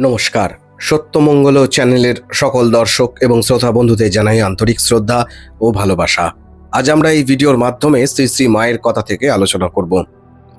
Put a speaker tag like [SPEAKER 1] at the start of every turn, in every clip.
[SPEAKER 1] নমস্কার। সত্যমঙ্গল চ্যানেলের সকল দর্শক এবং শ্রোতা বন্ধুদের জানাই আন্তরিক শ্রদ্ধা ও ভালোবাসা। আজ আমরা এই ভিডিওর মাধ্যমে শ্রী শ্রী মায়ের কথা থেকে আলোচনা করব।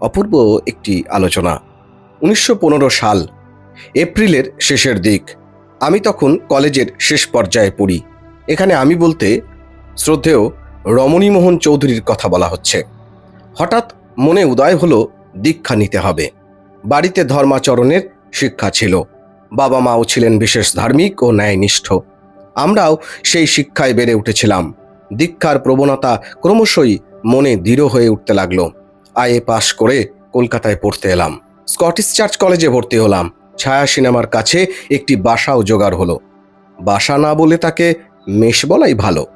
[SPEAKER 1] অপূর্ব একটি আলোচনা। উনিশশো পনেরো সাল, এপ্রিলের শেষের দিক। আমি তখন কলেজের শেষ পর্যায়ে পড়ি। এখানে আমি বলতে শ্রদ্ধেয় রমণীমোহন চৌধুরীর কথা বলা হচ্ছে। হঠাৎ মনে উদয় হলো, দীক্ষা নিতে হবে। বাড়িতে ধর্মাচরণের শিক্ষা ছিল। বাবা মাও ছিলেন বিশেষ ধার্মিক ও ন্যায়নিষ্ঠ। আমরাও সেই শিক্ষায় বেড়ে উঠেছিলাম। দীক্ষার প্রবণতা ক্রমশই মনে দৃঢ় হয়ে উঠতে লাগল। আইএ পাশ করে কলকাতায় পড়তে এলাম। স্কটিশ চার্চ কলেজে ভর্তি হলাম। ছায়া সিনেমার কাছে একটি বাসাও জোগাড় হলো। বাসা না বলে তাকে মেষ বলাই ভালো।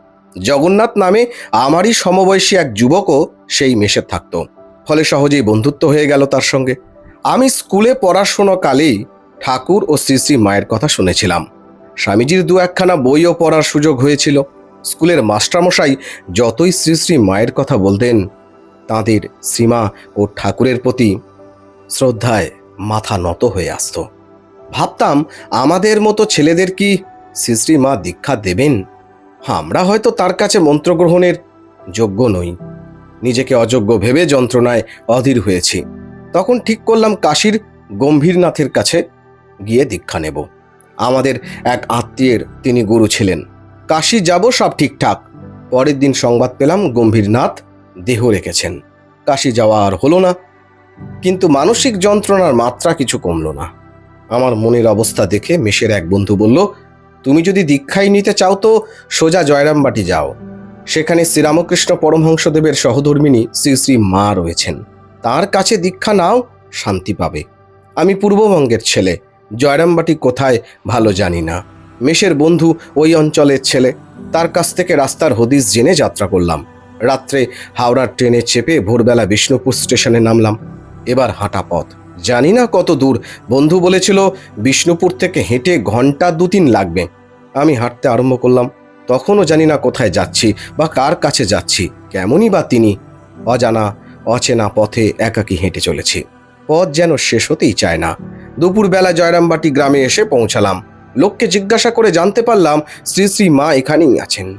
[SPEAKER 1] জগন্নাথ নামে আমারই সমবয়সী এক যুবকও সেই মেষে থাকতো। ফলে সহজেই বন্ধুত্ব হয়ে গেল তার সঙ্গে। আমি স্কুলে পড়াশোনা কালেই ঠাকুর ও শ্রী শ্রী মায়ের কথা শুনেছিলাম। স্বামীজির দু একখানা বইও পড়ার সুযোগ হয়েছিল। স্কুলের মাস্টারমশাই যতই শ্রী শ্রী মায়ের কথা বলতেন, তাঁদের শ্রীমা ও ঠাকুরের প্রতি শ্রদ্ধায় মাথা নত হয়ে আসতো। ভাবতাম, আমাদের মতো ছেলেদের কি শ্রী মা দীক্ষা দেবেন? আমরা হয়তো তার কাছে মন্ত্রগ্রহণের যোগ্য নই। নিজেকে অযোগ্য ভেবে যন্ত্রণায় অধীর হয়েছি। তখন ঠিক করলাম কাশীর গম্ভীরনাথের কাছে গিয়ে দীক্ষা নেব। আমাদের এক আত্মীয়ের তিনি গুরু ছিলেন। কাশি যাব সব ঠিকঠাক। পরের দিন সংবাদ পেলাম গম্ভীরনাথ দেহ রেখেছেন। কাশি যাওয়া আর হলো না। কিন্তু মানসিক যন্ত্রণার মাত্রা কিছু কমলো না। আমার মনের অবস্থা দেখে মেশের এক বন্ধু বলল, তুমি যদি দীক্ষাই নিতে চাও তো সোজা জয়রামবাটি যাও। সেখানে শ্রীরামকৃষ্ণ পরমহংসদেবের সহধর্মিনী শ্রী শ্রী মা রয়েছেন। তার কাছে দীক্ষা নাও, শান্তি পাবে। আমি পূর্ববঙ্গের ছেলে। জয়রামবাটি কোথায় ভালো জানি না। মেশের বন্ধু ওই অঞ্চলের ছেলে। তার কাছ থেকে রাস্তার হদিস জেনে যাত্রা করলাম। রাত্রে হাওড়ার ট্রেনে চেপে ভোরবেলা বিষ্ণুপুর স্টেশনে নামলাম। এবার হাঁটা পথ। জানি না কত দূর। বন্ধু বলেছিল, বিষ্ণুপুর থেকে হেঁটে ঘণ্টা দু তিন লাগবে। আমি হাঁটতে আরম্ভ করলাম। তখনও জানি না কোথায় যাচ্ছি বা কার কাছে যাচ্ছি। কেমনই বা তিনি। অজানা, অচেনা পথে একাকী হেঁটে চলেছি। পথ যেন শেষ হতেই চায় না। দুপুরবেলা জয়রামবাটি গ্রামে এসে পৌঁছালাম। লোককে জিজ্ঞাসা করে জানতে পারলাম শ্রী শ্রী মা এখানেই আছেন।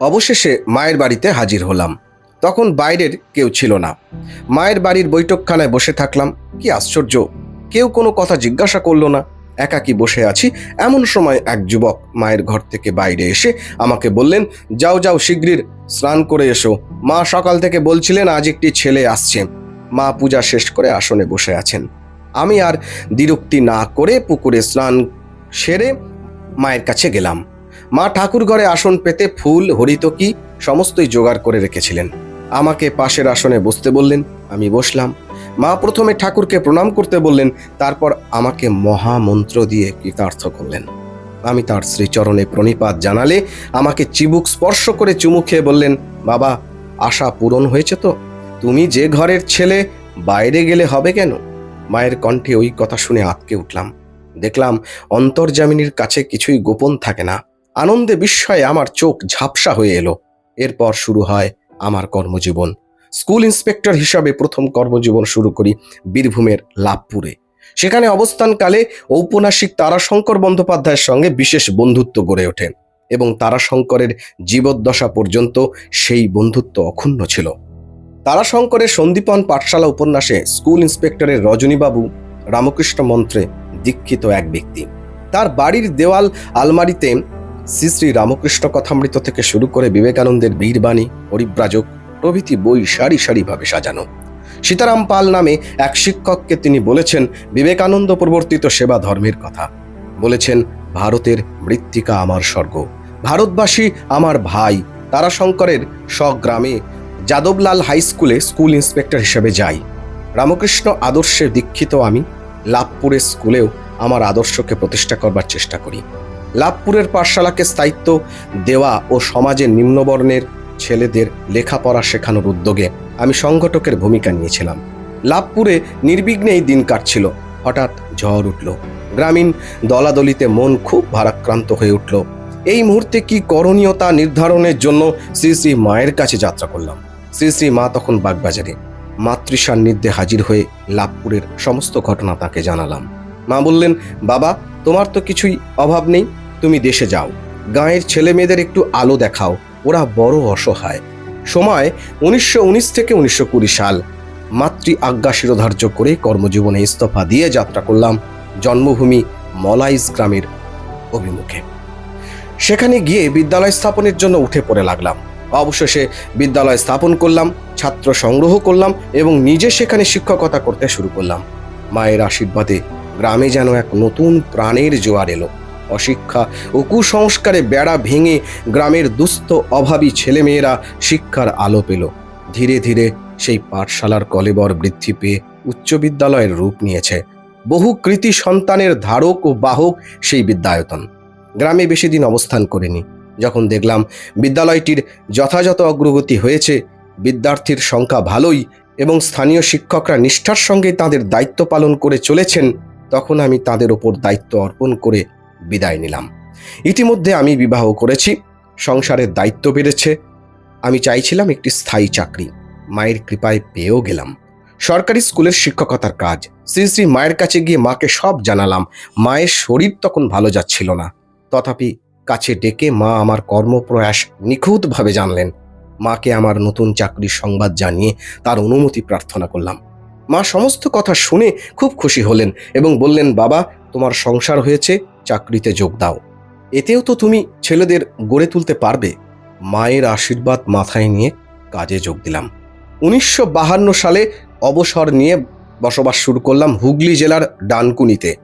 [SPEAKER 1] অবশেষে মায়ের বাড়িতে হাজির হলাম। তখন বাইরের কেউ ছিল না। মায়ের বাড়ির বৈঠকখানায় বসে থাকলাম। কি আশ্চর্য! কেউ কোনো কথা জিজ্ঞাসা করল না। একাকি বসে আছি। এমন সময় এক যুবক মায়ের ঘর থেকে বাইরে এসে আমাকে বললেন, যাও যাও শীঘ্রই স্নান করে এসো। মা সকাল থেকে বলছিলেন, আজ একটি ছেলে আসছে। মা পূজা শেষ করে আসনে বসে আছেন। আমি আর দ্বিরুক্তি না করে পুকুরে স্নান সেরে মায়ের কাছে গেলাম। মা ঠাকুর ঘরে আসন পেতে ফুল, হরিতকি সমস্তই জোগাড় করে রেখেছিলেন। আমাকে পাশের আসনে বসতে বললেন, আমি বসলাম। মা প্রথমে ঠাকুরকে প্রণাম করতে বললেন, তারপর আমাকে মহামন্ত্র দিয়ে কৃতার্থ করলেন। আমি তার শ্রীচরণে প্রণিপাত জানালে আমাকে চিবুক স্পর্শ করে চুমু খেয়ে বললেন, বাবা, আশা পূরণ হয়েছে তো? তুমি যে ঘরের ছেলে, বাইরে গেলে হবে কেন? মায়ের কণ্ঠে ওই কথা শুনে আটকে উঠলাম। দেখলাম অন্তর্জামিনীর কাছে কিছুই গোপন থাকে না। আনন্দে বিস্ময়ে আমার চোখ ঝাপসা হয়ে এলো। এরপর শুরু হয় আমার কর্মজীবন। স্কুল ইন্সপেক্টর হিসাবে প্রথম কর্মজীবন শুরু করি বীরভূমের লাভপুরে। সেখানে অবস্থানকালে ঔপন্যাসিক তারাশঙ্কর বন্দ্যোপাধ্যায়ের সঙ্গে বিশেষ বন্ধুত্ব গড়ে ওঠে এবং তারাশঙ্করের জীবদ্দশা পর্যন্ত সেই বন্ধুত্ব অক্ষুণ্ণ ছিল। তারাশঙ্করের সন্দীপন পাঠশালা উপন্যাসে স্কুল ইন্সপেক্টরের রজনীবাবু রামকৃষ্ণ মন্ত্রে দীক্ষিত এক ব্যক্তি। তার বাড়ির দেওয়াল আলমারিতে শ্রী শ্রী রামকৃষ্ণ কথামৃত থেকে শুরু করে বিবেকানন্দের বীরবাণী, পরিব্রাজক, প্রভৃতি বই সারি সারিভাবে সাজানো। সীতারাম পাল নামে এক শিক্ষককে তিনি বলেছেন, বিবেকানন্দ প্রবর্তিত সেবা ধর্মের কথা। বলেছেন, ভারতের মৃত্তিকা আমার স্বর্গ। ভারতবাসী আমার ভাই। তারাশঙ্করের স্বগ্রামে যাদবলাল হাই স্কুলে স্কুল ইন্সপেক্টর হিসেবে যাই। রামকৃষ্ণ আদর্শে দীক্ষিত আমি লাভপুরের স্কুলেও আমার আদর্শকে প্রতিষ্ঠা করবার চেষ্টা করি। লাভপুরের পাঠশালাকে স্থায়িত্ব দেওয়া ও সমাজের নিম্নবর্ণের ছেলেদের লেখাপড়া শেখানোর উদ্যোগে আমি সংগঠকের ভূমিকা নিয়েছিলাম। লাভপুরে নির্বিঘ্নেই দিন কাটছিল। হঠাৎ ঝড় উঠল। গ্রামীণ দলাদলিতে মন খুব ভারাক্রান্ত হয়ে উঠল। এই মুহূর্তে কি করণীয় তা নির্ধারণের জন্য শ্রী শ্রী মায়ের কাছে যাত্রা করলাম। শ্রী শ্রী মা তখন বাগবাজারে মাতৃ সান্নিধ্যে হাজির হয়ে লাভপুরের সমস্ত ঘটনা তাকে জানালাম। মা বললেন, বাবা, তোমার তো কিছুই অভাব নেই, তুমি দেশে যাও। গাঁয়ের ছেলে মেয়েদের একটু আলো দেখাও, ওরা বড় অসহায়। সময় উনিশশো উনিশ থেকে উনিশশো কুড়ি সাল। মাতৃ আজ্ঞা শিরোধার্য করে কর্মজীবনে ইস্তফা দিয়ে যাত্রা করলাম জন্মভূমি মলাইস গ্রামের অভিমুখে। সেখানে গিয়ে বিদ্যালয় স্থাপনের জন্য উঠে পড়ে লাগলাম। অবশেষে বিদ্যালয় স্থাপন করলাম, ছাত্র সংগ্রহ করলাম এবং নিজে সেখানে শিক্ষকতা করতে শুরু করলাম। মায়ের আশীর্বাদে গ্রামে যেন এক নতুন প্রাণের জোয়ার এলো। অশিক্ষা ও কুসংস্কারে বেড়া ভেঙে গ্রামের দুস্থ, অভাবী ছেলেমেয়েরা শিক্ষার আলো পেল। ধীরে ধীরে সেই পাঠশালার কলেবর বৃদ্ধি পেয়ে উচ্চ বিদ্যালয়ের রূপ নিয়েছে। বহু কৃতি সন্তানের ধারক ও বাহক সেই বিদ্যায়তন। গ্রামে বেশি দিন অবস্থান করিনি। যখন দেখলাম বিদ্যালয়টির যথাযথ অগ্রগতি হয়েছে, বিদ্যার্থীর সংখ্যা ভালোই এবং স্থানীয় শিক্ষকরা নিষ্ঠার সঙ্গে তাদের দায়িত্ব পালন করে চলেছেন, তখন আমি তাদের ওপর দায়িত্ব অর্পণ করে বিদায় নিলাম। ইতিমধ্যে আমি বিবাহ করেছি সংসারের দায়িত্ব বেড়েছে, আমি চাইছিলাম একটি স্থায়ী চাকরি, মায়ের কৃপায় পেয়েও গেলাম। সরকারি স্কুলের শিক্ষকতার কাজ, শ্রী শ্রী মায়ের কাছে গিয়ে মাকে সব জানালাম, মায়ের শরীর তখন ভালো যাচ্ছিল না, তথাপি কাছে ডেকে মা আমার কর্মপ্রয়াস নিখুঁতভাবে জানলেন। মাকে আমার নতুন চাকরির সংবাদ জানিয়ে তার অনুমতি প্রার্থনা করলাম। মা সমস্ত কথা শুনে খুব খুশি হলেন এবং বললেন, বাবা, তোমার সংসার হয়েছে, চাকরিতে যোগ দাও। এতেও তো তুমি ছেলেদের গড়ে তুলতে পারবে। মায়ের আশীর্বাদ মাথায় নিয়ে কাজে যোগ দিলাম। উনিশশো সালে অবসর নিয়ে বসবাস শুরু করলাম হুগলি জেলার ডানকুনিতে।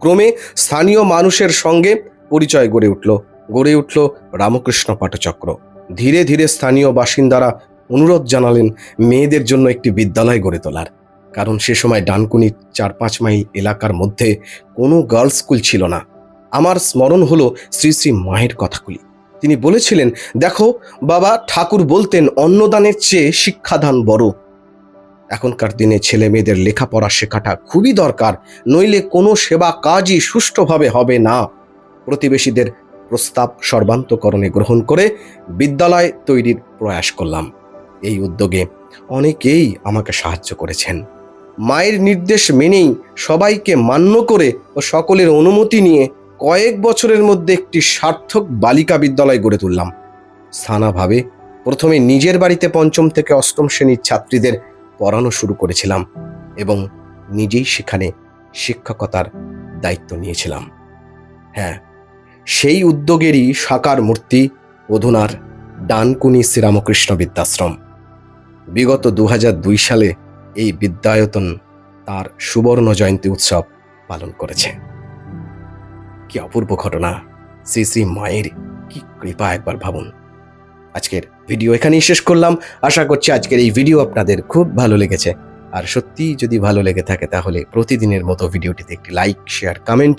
[SPEAKER 1] ক্রমে স্থানীয় মানুষের সঙ্গে পরিচয় গড়ে উঠল। গড়ে উঠল রামকৃষ্ণ পাটচক্র। ধীরে ধীরে স্থানীয় বাসিন্দারা অনুরোধ জানালেন মেয়েদের জন্য একটি বিদ্যালয় গড়ে তোলার। কারণ সে সময় ডানকুনির চার পাঁচ মাইল এলাকার মধ্যে কোনো গার্লস স্কুল ছিল না। আমার স্মরণ হলো শ্রী শ্রী মায়ের কথাগুলি। তিনি বলেছিলেন, দেখো, বাবা ঠাকুর বলতেন, অন্নদানের চেয়ে শিক্ষাদান বড়। এখনকার দিনে ছেলে মেয়েদের লেখাপড়া শেখাটা খুবই দরকার, নইলে কোনো সেবা কাজই সুষ্ঠুভাবে হবে না। প্রতিবেশীদের প্রস্তাব সর্বান্তকরণে গ্রহণ করে বিদ্যালয় তৈরির প্রয়াস করলাম। এই উদ্যোগে অনেকেই আমাকে সাহায্য করেছেন। মায়ের নির্দেশ মেনেই সবাইকে মান্য করে ও সকলের অনুমতি নিয়ে কয়েক বছরের মধ্যে একটি সার্থক বালিকা বিদ্যালয় গড়ে তুললাম। স্থানাভাবে প্রথমে নিজের বাড়িতে পঞ্চম থেকে অষ্টম শ্রেণির ছাত্রীদের পড়ানো শুরু করেছিলাম এবং নিজেই সেখানে শিক্ষকতার দায়িত্ব নিয়েছিলাম। হ্যাঁ সেই উদ্যোগেরই সাকার মূর্তি অধুনার ডানকুনি শ্রীরামকৃষ্ণ বিদ্যাশ্রম বিগত দু দুই সালে এই বিদ্যায়তন তার সুবর্ণ জয়ন্তী উৎসব পালন করেছে। কি অপূর্ব ঘটনা, শ্রী শ্রী মায়ের কি কৃপা একবার ভাবুন। আজকের ভিডিও এখানেই শেষ করলাম। আশা করছি আজকের এই ভিডিও আপনাদের খুব ভালো লেগেছে। আর সত্যি যদি ভালো লেগে থাকে তাহলে প্রতিদিনের মতো ভিডিওটিতে একটি লাইক, শেয়ার কমেন্ট